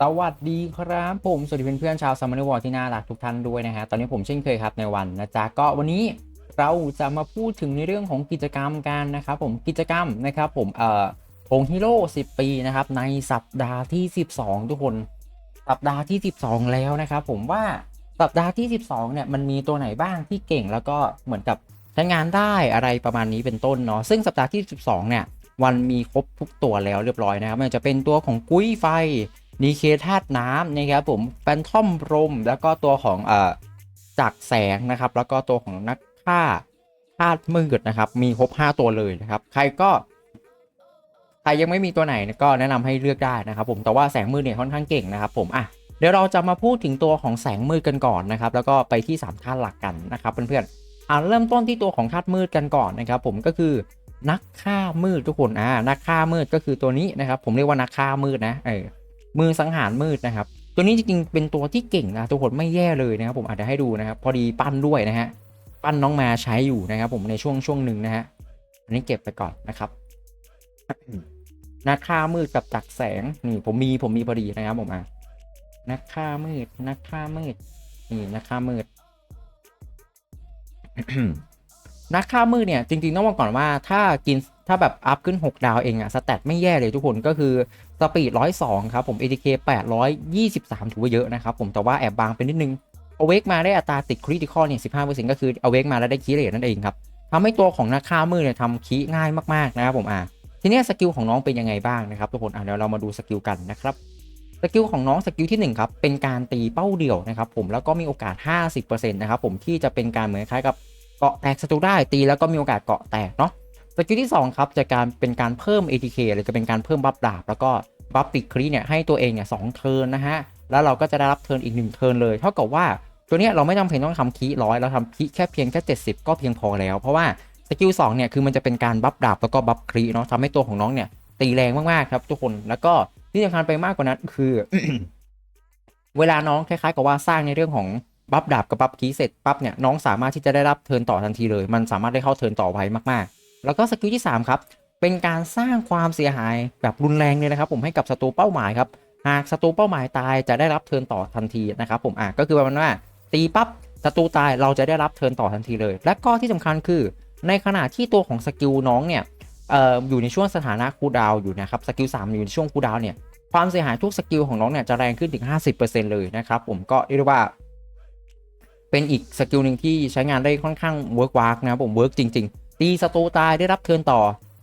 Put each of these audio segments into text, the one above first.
สวัสดีครับผมสวัสดีเพื่อนๆชาวซัมมอร์วอลที่น่ารักทุกท่านด้วยนะฮะตอนนี้ผมเช่นเคยครับในวันนะจ๊ะก็วันนี้เราจะมาพูดถึงในเรื่องของกิจกรรมกันนะครับผมกิจกรรมนะครับผมเอ่อองฮีโร่10 ปีนะครับในสัปดาห์ที่ 12 ทุกคนสัปดาห์ที่ 12 แล้วนะครับผมว่าสัปดาห์ที่ 12 เนี่ยมันมีตัวไหนบ้างที่เก่งแล้วก็เหมือนกับใช้งานได้อะไรประมาณนี้เป็นต้นเนาะซึ่งสัปดาห์ที่ 12 เนี่ยวันมีครบทุกตัวแล้วเรียบร้อยนะครับมันจะเป็นตัวของกุ้ยไฟ นีเคธาตุน้ำนะครับผมแฟนทอมรมแล้วก็ตัวของเอ่อจักแสงนะครับ แล้วก็ตัวของนักฆ่าธาตุมืดนะครับ มีครบ 5 ตัวเลยนะครับ ใครก็ใครยังไม่มีตัวไหนก็แนะนำให้เลือกได้นะครับ ผมแต่ว่าแสงมืดเนี่ยค่อนข้างเก่งนะครับ ผมอะเดี๋ยวเราจะมาพูดถึงตัวของแสงมืดกันก่อนนะครับ แล้วก็ไปที่3ธาตุหลักกันนะครับเพื่อนๆอะเริ่มต้นที่ตัวของธาตุมืดกันก่อนนะครับ ผมก็คือนักฆ่ามืดทุกคนอ่านักฆ่ามืดก็คือตัวนี้นะครับ ผมเรียกว่านักฆ่ามืดนะเออ มือสังหารมืดนะครับ ตัวนี้จริงๆเป็นตัวที่เก่งนะทุกคนไม่แย่เลยนะครับ ผมอาจจะให้ดูนะครับ พอดีปั้นด้วยนะฮะปั้นน้องมาใช้อยู่นะครับ ผมในช่วงช่วงหนึ่งนะฮะอันนี้เก็บไปก่อนนะครับนักฆ่ามืดกับจักแสงนี่ผมมีผมมีพอดีนะครับผมอะนักฆ่ามืดนักฆ่ามืดนี่นักฆ่ามืดนักฆ่ามืดเนี่ยจริงๆต้องบอกก่อนว่าถ้ากิน ถ้าแบบอัพขึ้น 6 ดาวเองอะสแตทไม่แย่เลยทุกคนก็คือสปีด 102 ครับผม ATK 823 ถือว่าเยอะนะครับผมแต่ว่าแอบบางไปนิดนึงเอาเวกมาได้อัตราติดคริติคอลเนี่ย 15%ก็คือเอาเวกมาแล้วได้คีเรทนั่นเองครับทำให้ตัวของนักฆ่ามืดเนี่ยทำคีง่ายมากๆนะครับผมอะทีนี้สกิลของน้องเป็นยังไงบ้างนะครับทุกคนอะเดี๋ยวเรามาดูสกิลกันนะครับสกิลของน้องสกิลที่1ครับเป็นการตีเป้าเดี่ยวนะครับผมแล้วก็มีโอกาส 50%นะครับผมที่จะเป็นการเหมือนคล้ายกับเกาะแตกศัตรูได้ตีแล้วก็มีโอกาสเกาะแตกเนาะ สกิลที่ 2 ครับจะการเป็นการเพิ่ม ATK หรือจะเป็นการเพิ่มบัฟดาบ แล้วก็บัฟติดครีเนี่ยให้ตัวเองเนี่ยสองเทิร์นนะฮะ แล้วเราก็จะได้รับเทิร์นอีก 1 เทิร์นเลย เท่ากับว่าตัวเนี้ยเราไม่จำเป็นต้องทำคีร้อยเราทำคีแค่เพียงแค่ 70 ก็เพียงพอแล้ว เพราะว่าสกิล2เนี่ยคือมันจะเป็นการบัฟดาบแล้วก็บัฟครีเนาะทำให้ตัวของน้องเนี่ยตีแรงมากๆครับทุกคนแล้วก็ที่สำคัญไปมากกว่านั้นคือ เวลาน้องคล้ายๆกับว่าสร้างในเรื่องของบัฟดาบกับบัฟคีเสร็จปั๊บเนี่ยน้องสามารถที่จะได้รับเทิร์นต่อทันทีเลย มันสามารถได้เข้าเทิร์นต่อไวมากๆ แล้วก็สกิลที่3ครับเป็นการสร้างความเสียหายแบบรุนแรงเลยนะครับ ผมให้กับศัตรูเป้าหมายครับหากศัตรูเป้าหมายตายจะได้รับเทิร์นต่อทันทีนะครับ ผมอะก็คือประมาณว่า ตีปั๊บศัตรูตายเราจะได้รับเทิร์นต่อทันทีเลย และก็ที่สำคัญคือ ในขณะที่ตัวของสกิลน้องเนี่ยเอ่ออยู่ในช่วงสถานะคูดาวอยู่นะครับสกิล3อยู่ในช่วงคูดาวเนี่ยความเสียหายทุกสกิลของน้องเนี่ยจะแรงขึ้นถึง 50%เลยนะครับผมก็เรียกว่า เป็นอีกสกิลหนึ่งที่ใช้งานได้ค่อนข้างเวิร์กวากนะครับผมเวิร์กจริง ๆ ตีศัตรูตายได้รับเทิร์นต่อ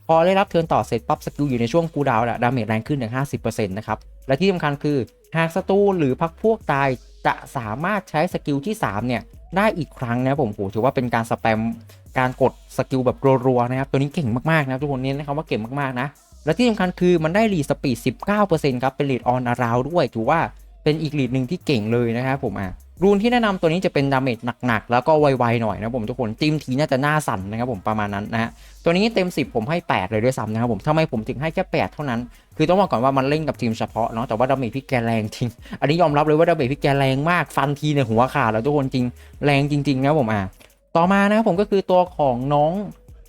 พอได้รับเทิร์นต่อเสร็จปั๊บสกิลอยู่ในช่วงคูดาวน์แหละดาเมจแรงขึ้นถึง50%นะครับ และที่สำคัญคือหากศัตรูหรือพักพวกตายจะสามารถใช้สกิลที่ 3 เนี่ย ได้อีกครั้งนะผมโหถือว่าเป็นการสแปมการกดสกิลแบบรัวๆนะครับ ตัวนี้เก่งมากๆนะทุกคนเน้นนะครับว่าเก่งมากๆนะ และที่สำคัญคือมันได้รีสปีด 19%ครับเป็นรีดออนอาราวด้วยถือว่าเป็นอีกรีดหนึ่งที่เก่งเลยนะครับผมอะ รูนที่แนะนำตัวนี้จะเป็นดาเมจหนักๆ แล้วก็ไวๆหน่อยนะผมทุกคนจิ้มทีน่าจะหน้าสั่นนะครับผมประมาณนั้นนะฮะตัวนี้เต็ม 10 ผมให้ 8 เลยด้วยซ้ำนะครับผมทำไมผมถึงให้แค่ 8 เท่านั้น คือต้องบอกก่อนว่ามันเล่นกับทีมเฉพาะเนาะแต่ว่าดาเมจพี่แกแรงจริง อันนี้ยอมรับเลยว่าดาเมจพี่แกแรงมากฟันทีเนี่ยหัวขาดแล้วทุกคนจริงแรงจริงๆนะผมอะต่อมานะครับผมก็คือตัวของน้อง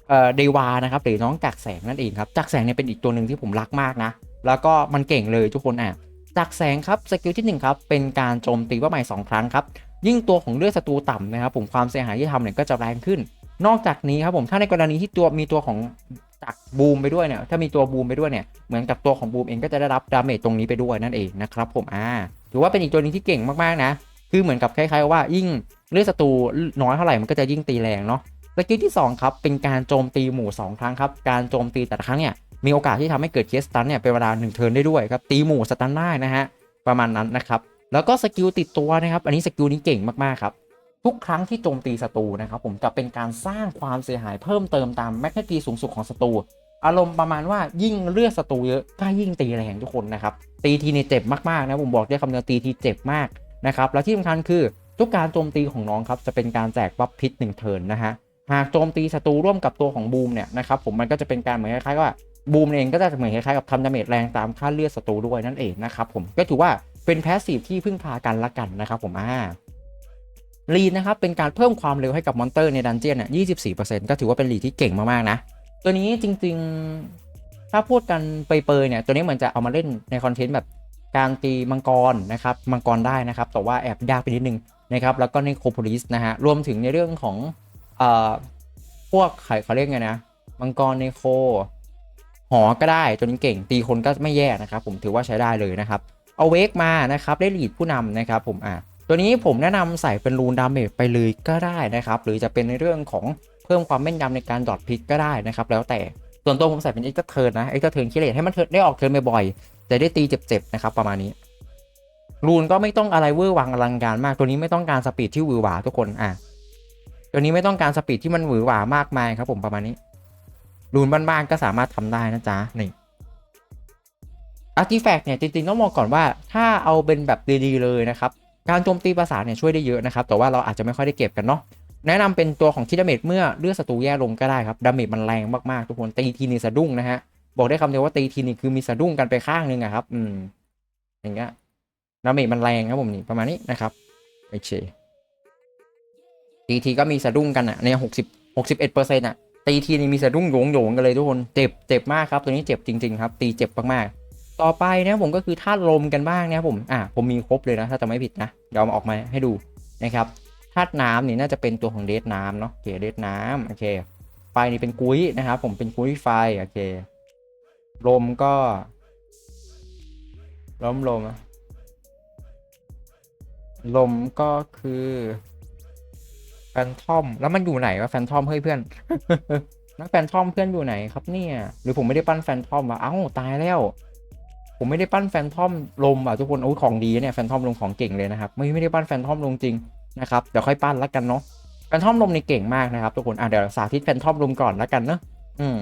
เอ่อเดวานะครับหรือน้องจักแสงนั่นเองครับจักแสงเนี่ยเป็นอีกตัวหนึ่งที่ผมรักมากนะแล้วก็มันเก่งเลยทุกคนอะ จักแสงครับสกิลที่หนึ่งครับ เป็นการโจมตีเป้าหมายสองครั้งครับ ยิ่งตัวของเลือดศัตรูต่ำนะครับผมความเสียหายที่ทำเนี่ยก็จะแรงขึ้น นอกจากนี้ครับผมถ้าในกรณีที่ตัวมีตัวของจักบูมไปด้วยเนี่ยถ้ามีตัวบูมไปด้วยเนี่ยเหมือนกับตัวของบูมเองก็จะได้รับดาเมจตรงนี้ไปด้วยนั่นเองนะครับผมอ่าถือว่าเป็นอีกตัวนึงที่เก่งมากๆนะคือเหมือนกับคล้ายๆว่ายิ่งเลือดศัตรูน้อยเท่าไหร่มันก็จะยิ่งตีแรงเนาะสกิลที่ 2 ครับ เป็นการโจมตีหมู่ 2 ครั้งครับ การโจมตีแต่ละครั้งเนี่ย มีโอกาสที่ทำให้เกิดเคสสตันเนี่ยเป็นเวลา1เทิร์นได้ด้วยครับตีหมู่สตันได้นะฮะประมาณนั้นนะครับแล้วก็สกิลติดตัวนะครับอันนี้สกิลนี้เก่งมากๆครับทุกครั้งที่โจมตีศัตรูนะครับผมจะเป็นการสร้างความเสียหายเพิ่มเติมตามแมกนีตีสูงสุดของศัตรูอารมณ์ประมาณว่ายิ่งเลือดศัตรูเยอะก็ยิ่งตีแรงทุกคนนะครับตีทีเนี่ยเจ็บมากๆนะผมบอกได้คำเดียวตีทีเจ็บมากนะครับและที่สำคัญคือทุกการโจมตีของน้องครับจะเป็นการแจกบัฟพิษหนึ่งเทิร์นนะฮะหากโจมตีศัตรูร่วมกับตัวของบูมเนี่ยนะครับผมมันก็จะเป็นการเหมือนคล้ายๆว่า บูมเองก็จะเหมือนคล้ายๆกับทำดาเมจแรงตามค่าเลือดศัตรูด้วยนั่นเองนะครับผมก็ถือว่าเป็นแพสซีฟที่พึ่งพากันละกันนะครับผมอ่าลีนนะครับเป็นการเพิ่มความเร็วให้กับมอนเตอร์ในดันเจียนเนี่ย24%ก็ถือว่าเป็นลีดที่เก่งมากๆนะ ตัวนี้จริงๆ ถ้าพูดกันเปยๆเนี่ย ตัวนี้เหมือนจะเอามาเล่นในคอนเทนต์แบบการตีมังกรนะครับ มังกรได้นะครับ แต่ว่าแอบยากไปนิดนึงนะครับ แล้วก็ในโคโพลิสนะฮะ รวมถึงในเรื่องของเอ่อพวกไขเขาเรียกไงนะ มังกรในโค หอก็ได้ตัวนี้เก่งตีคนก็ไม่แย่นะครับผมถือว่าใช้ได้เลยนะครับเอาเวกมานะครับได้ลีดผู้นำนะครับผมอะตัวนี้ผมแนะนำใส่เป็นรูนดาเมจไปเลยก็ได้นะครับหรือจะเป็นในเรื่องของเพิ่มความแม่นยำในการดอดพิกก็ได้นะครับแล้วแต่ส่วนตัวผมใส่เป็นเอ็กซ์เทิร์นนะเอ็กซ์เทิร์นคิเลตให้มันเทิร์นได้ออกเทิร์นบ่อยๆจะได้ตีเจ็บๆนะครับประมาณนี้รูนก็ไม่ต้องอะไรเวอร์วังอลังการมาก ตัวนี้ไม่ต้องการสปีดที่หวือหวาทุกคนอะตัวนี้ไม่ต้องการสปีดที่มันหวือหวามากมายครับผมประมาณนี้ รูนบ้านๆก็สามารถทำได้นะจ๊ะนี่อาร์ติแฟกต์เนี่ยจริงๆต้องมองก่อนว่าถ้าเอาเป็นแบบดีๆเลยนะครับ การโจมตีประสาทเนี่ยช่วยได้เยอะนะครับ แต่ว่าเราอาจจะไม่ค่อยได้เก็บกันเนาะแนะนำเป็นตัวของคิดดาเมจเมื่อเลือดศัตรูแย่ลงก็ได้ครับดาเมจมันแรงมากๆทุกคนตีทีนี่สะดุ้งนะฮะบอกได้คำเดียวว่าตีทีนี่คือมีสะดุ้งกันไปข้างนึงอะครับ อืม อย่างเงี้ยดาเมจมันแรงครับผมนี่ประมาณนี้นะครับโอเคตีทีก็มีสะดุ้งกันอะในหกสิบหกสิบเอ็ดเปอร์เซ็นต์อะ ตีทีนี่มีสะดุ้งโยงโยงกันเลยทุกคนเจ็บเจ็บมากครับตัวนี้เจ็บจริง ๆ ครับ ตีเจ็บมากๆต่อไปนะผมก็คือธาตุลมกันบ้างนะผมอะผมมีครบเลยนะถ้าจะไม่ผิดนะเดี๋ยวเอามาออกมาให้ดูนะครับธาตุน้ำนี่น่าจะเป็นตัวของเดทน้ำเนาะโอเคเดทน้ำโอเคไฟนี่เป็นกุ้ยนะครับผมเป็นกุ้ยไฟโอเคลมก็ลมลมลมก็คือ แฟนทอม แล้วมันอยู่ไหนวะแฟนทอมเฮ้ยเพื่อนนักแฟนทอมเพื่อนอยู่ไหนครับเนี่ย หรือผมไม่ได้ปั้นแฟนทอมวะเอ้าตายแล้ว ผมไม่ได้ปั้นแฟนทอมลมอะทุกคนโอ้ของดีเนี่ยแฟนทอมลมของเก่งเลยนะครับไม่ไม่ได้ปั้นแฟนทอมลมจริงนะครับเดี๋ยวค่อยปั้นแล้วกันเนาะแฟนทอมลมนี่เก่งมากนะครับทุกคนอะเดี๋ยวสาธิตแฟนทอมลมก่อนแล้วกันเนาะอืม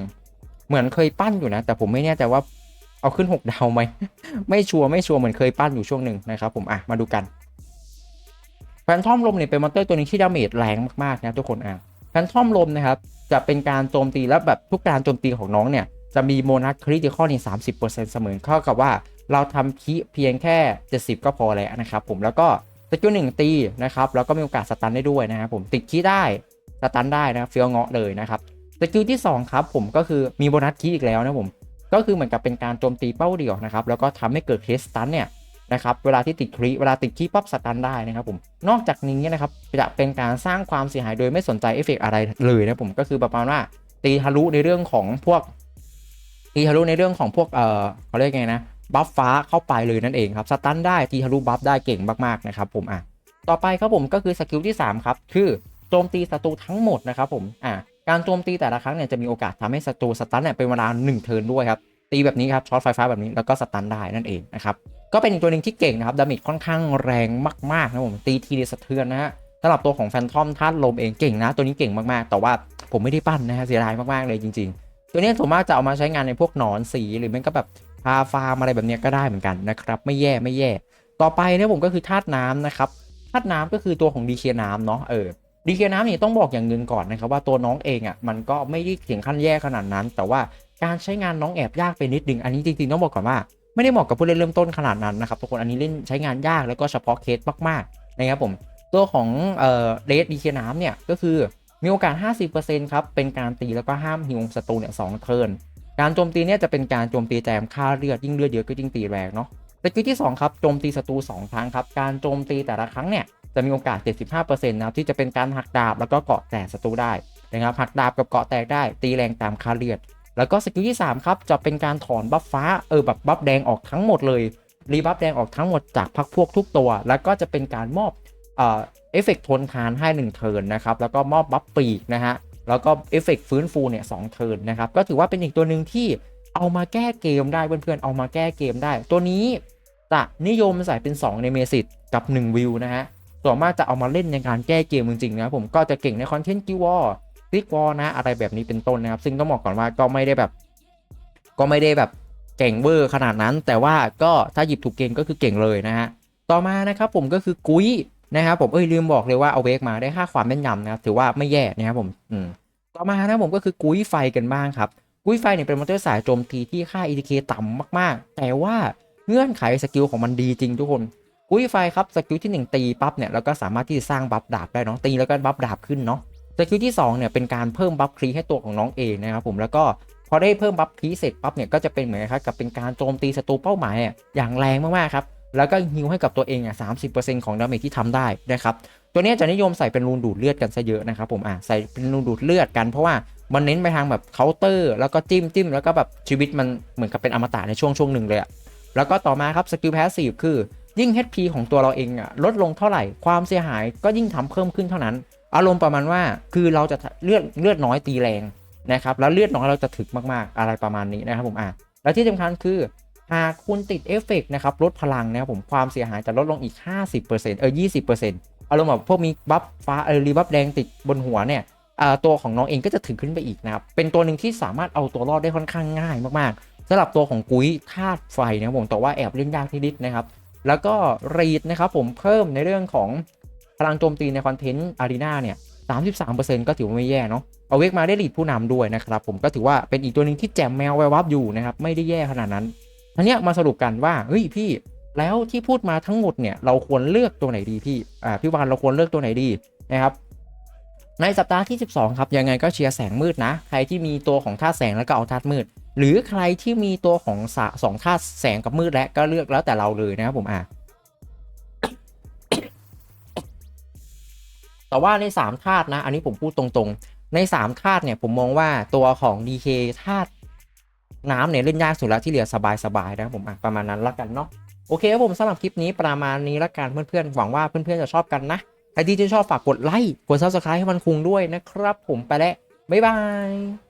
เหมือนเคยปั้นอยู่นะ แต่ผมไม่แน่ใจว่าเอาขึ้นหกดาวไหม ไม่ชัวร์ไม่ชัวร์เหมือนเคยปั้นอยู่ช่วงหนึ่งนะครับผมอะมาดูกัน แฟนทอมลมเนี่ยเป็นมอนเตอร์ตัวหนึงที่ดาเมจแรงมากๆนะทุกคนอะแฟนทอมลมนะครับจะเป็นการโจมตีแล้วแบบทุกการโจมตีของน้องเนี่ยจะมีโมนัสคริติคอลนี่สามสิบเปอร์เซ็นต์เสมอเข้ากับว่าเราทำคีเพียงแค่เจ็ดสิบก็พอแล้วนะครับผมแล้วก็สกิลหนึ่งตีนะครับแล้วก็มีโอกาสสตันได้ด้วยนะครับผมติดคีได้สตันได้นะเฟี้ยวเงาะเลยนะครับสกิลที่สองครับผมก็คือมีโบนัสคีอีกแล้วนะผมก็คือเหมือนกับเป็นการโจมตีเป้าเดี่ยวนะครับแล้วก็ทำให้เกิดเคสสตันเนี่ย นะครับเวลาที่ติดครีเวลาติดคีปั๊บสตันได้นะครับผมนอกจากนี้นะครับจะเป็นการสร้างความเสียหายโดยไม่สนใจเอฟเฟกต์อะไรเลยนะผมก็คือประมาณว่าตีทะลุในเรื่องของพวกตีทะลุในเรื่องของพวกเออเขาเรียกไงนะบัฟฟ้าเข้าไปเลยนั่นเองครับสตันได้ตีทะลุบัฟได้เก่งมากๆนะครับผมอะต่อไปครับผมก็คือสกิลที่ 3 ครับ คือโจมตีศัตรูทั้งหมดนะครับผมอะการโจมตีแต่ละครั้งเนี่ยจะมีโอกาสทำให้ศัตรูสตันเนี่ยเป็นเวลา1เทิร์นด้วยครับ ตีแบบนี้ครับช็อตไฟฟ้าแบบนี้แล้วก็สตันได้นั่นเองนะครับก็เป็นอีกตัวหนึ่งที่เก่งนะครับดาเมจค่อนข้างแรงมากๆนะผมตีทีเดียวสะเทือนนะฮะสำหรับตัวของแฟนทอมธาตุลมเองเก่งนะ ตัวนี้เก่งมากๆ แต่ว่าผมไม่ได้ปั้นนะฮะเสียดายมากๆเลยจริง ๆ ตัวนี้ส่วนมากจะเอามาใช้งานในพวกหนอนสีหรือแม่งก็แบบพาฟาร์มอะไรแบบนี้ก็ได้เหมือนกันนะครับไม่แย่ไม่แย่ ต่อไปเนี่ยผมก็คือธาตุน้ำนะครับธาตุน้ำก็คือตัวของดีเคน้ำเนาะเออดีเคน้ำนี่ต้องบอกอย่างหนึ่งก่อนนะครับว่าตัวน้องเองอะมันก็ไม่ได้ถึงขั้นแย่ขนาดนั้น แต่ว่า การใช้งานน้องแอบยากไปนิดนึงอันนี้จริงๆต้องบอกก่อนว่าไม่ได้เหมาะกับผู้เล่นเริ่มต้นขนาดนั้นนะครับทุกคนอันนี้เล่นใช้งานยากแล้วก็เฉพาะเคสมากๆนะครับผมตัวของเอ่อเรดดีเคน้ำเนี่ยก็คือมีโอกาส 50%ครับเป็นการตีแล้วก็ห้ามฮิวศัตรูเนี่ยสองเทิร์นการโจมตีเนี่ยจะเป็นการโจมตีแจมค่าเลือดยิ่งเลือดเยอะก็ยิ่งตีแรงเนาะสกิลที่2ครับโจมตีศัตรู2ครั้งครับการโจมตีแต่ละครั้งเนี่ยจะมีโอกาส 75%นะครับที่จะเป็นการหักดาบแล้วก็เกาะแตกศัตรูได้นะครับหักดาบกับเกาะแตกได้ตีแรงตามค่าเลือด แล้วก็สกิลที่ 3 ครับ จะเป็นการถอนบัฟฟ้าเออแบบบัฟแดงออกทั้งหมดเลยรีบัฟแดงออกทั้งหมดจากพักพวกทุกตัว แล้วก็จะเป็นการมอบเอ่อเอฟเฟกทนทานให้ 1 เทิร์นนะครับ แล้วก็มอบบัฟปีกนะฮะ แล้วก็เอฟเฟกฟื้นฟูเนี่ยสเทิร์นนะครับ ก็ถือว่าเป็นอีกตัวหนึ่งที่เอามาแก้เกมได้เพื่อนๆ เอามาแก้เกมได้ ตัวนี้จะนิยมใส่เป็น 2 ในเมสิตกับ 1 วิวนะฮะส่วนมากจะเอามาเล่นในการแก้เกมจริงๆนะผมก็จะเก่งในคอนเทนต์กิวอร์ คลิกวอลนะ อะไรแบบนี้เป็นต้นนะครับ ซึ่งต้องบอกก่อนว่าก็ไม่ได้แบบ ก็ไม่ได้แบบเก่งเวอร์ขนาดนั้น แต่ว่าก็ถ้าหยิบถูกเกณฑ์ก็คือเก่งเลยนะฮะต่อมานะครับผมก็คือกุ้ยนะครับผมเอ้ยลืมบอกเลยว่าเอาเวกมาได้ค่าความแม่นยำนะครับถือว่าไม่แย่นะครับผมอืมต่อมานะผมก็คือกุ้ยไฟกันบ้างครับกุ้ยไฟเนี่ยเป็นมอนเตอร์สายโจมตีที่ค่า ETK ต่ำมากๆ แต่ว่าเงื่อนไขสกิลของมันดีจริงทุกคนกุ้ยไฟครับสกิลที่ 1 ตีปั๊บเนี่ยแล้วก็สามารถที่จะสร้างบัฟดาบได้เนาะตีแล้วก็บัฟดาบขึ้นเนาะ สกิลที่2เนี่ยเป็นการเพิ่มบัฟครีให้ตัวของน้องเองนะครับผมแล้วก็พอได้เพิ่มบัฟพีเสร็จปั๊บเนี่ยก็จะเป็นเหมือนครับกับเป็นการโจมตีศัตรูเป้าหมายอย่างแรงมากๆครับแล้วก็ฮิวให้กับตัวเองอะสามสิบเปอร์เซ็นต์ของดาเมจที่ทำได้นะครับตัวนี้จะนิยมใส่เป็นรูนดูดเลือดกันซะเยอะนะครับผมอะใส่เป็นรูนดูดเลือดกันเพราะว่ามันเน้นไปทางแบบเคาน์เตอร์แล้วก็จิ้มจิ้มแล้วก็แบบชีวิตมันเหมือนกับเป็นอมตะในช่วงช่วงหนึ่งเลยอะแล้วก็ต่อมาครับสกิลแพสซีฟคือยิ่ง HP ของตัวเราเองอะลดลงเท่าไหร่ความเสียหายก็ยิ่งทำเพิ่มขึ้นเท่านั้น อารมณ์ประมาณว่าคือเราจะเลือดเลือดน้อยตีแรงนะครับ แล้วเลือดน้อยเราจะถึกมากๆอะไรประมาณนี้นะครับผมอะแล้วที่สำคัญคือหากคุณติดเอฟเฟกต์นะครับลดพลังนะครับผมความเสียหายจะลดลงอีก 50%เออ20%อารมณ์แบบพวกมีบัฟฟ้าเออรีบัฟแดงติดบนหัวเนี่ยอ่าตัวของน้องเองก็จะถึงขึ้นไปอีกนะครับ เป็นตัวหนึ่งที่สามารถเอาตัวรอดได้ค่อนข้างง่ายมากๆสำหรับตัวของกุ้ยธาตุไฟนะครับผมแต่ว่าแอบเล่นยากนิดๆนะครับ แล้วก็รีดนะครับผมเพิ่มในเรื่องของ พลังโจมตีในคอนเทนต์อารีนาเนี่ย33%ก็ถือว่าไม่แย่เนาะเอาเวกมาได้ลีดผู้นำด้วยนะครับผมก็ถือว่าเป็นอีกตัวหนึ่งที่แจมแมวไววับอยู่นะครับไม่ได้แย่ขนาดนั้นทีนี้มาสรุปกันว่าเฮ้ยพี่แล้วที่พูดมาทั้งหมดเนี่ยเราควรเลือกตัวไหนดีพี่อ่าพี่วานเราควรเลือกตัวไหนดีนะครับในสัปดาห์ที่ 12 ครับ ยังไงก็เชียร์แสงมืดนะ ใครที่มีตัวของธาตุแสงแล้วก็เอาธาตุมืด หรือใครที่มีตัวของสองธาตุแสงกับมืดและก็เลือกแล้วแต่เราเลยนะครับผมอ่า แต่ว่าใน3ธาตุนะ อันนี้ผมพูดตรงๆ ใน3ธาตุเนี่ยผมมองว่าตัวของ DK ธาตุน้ำเนี่ยเล่นยากสุดแล้วที่เหลือสบายๆนะครับผมอะประมาณนั้นละกันเนาะโอเคครับผมสำหรับคลิปนี้ประมาณนี้ละกันเพื่อนๆ หวังว่าเพื่อนๆจะชอบกันนะใครที่ชอบฝากกดไลค์กด Subscribe ให้มันคุงด้วยนะครับ ผมไปแล้วบ๊ายบาย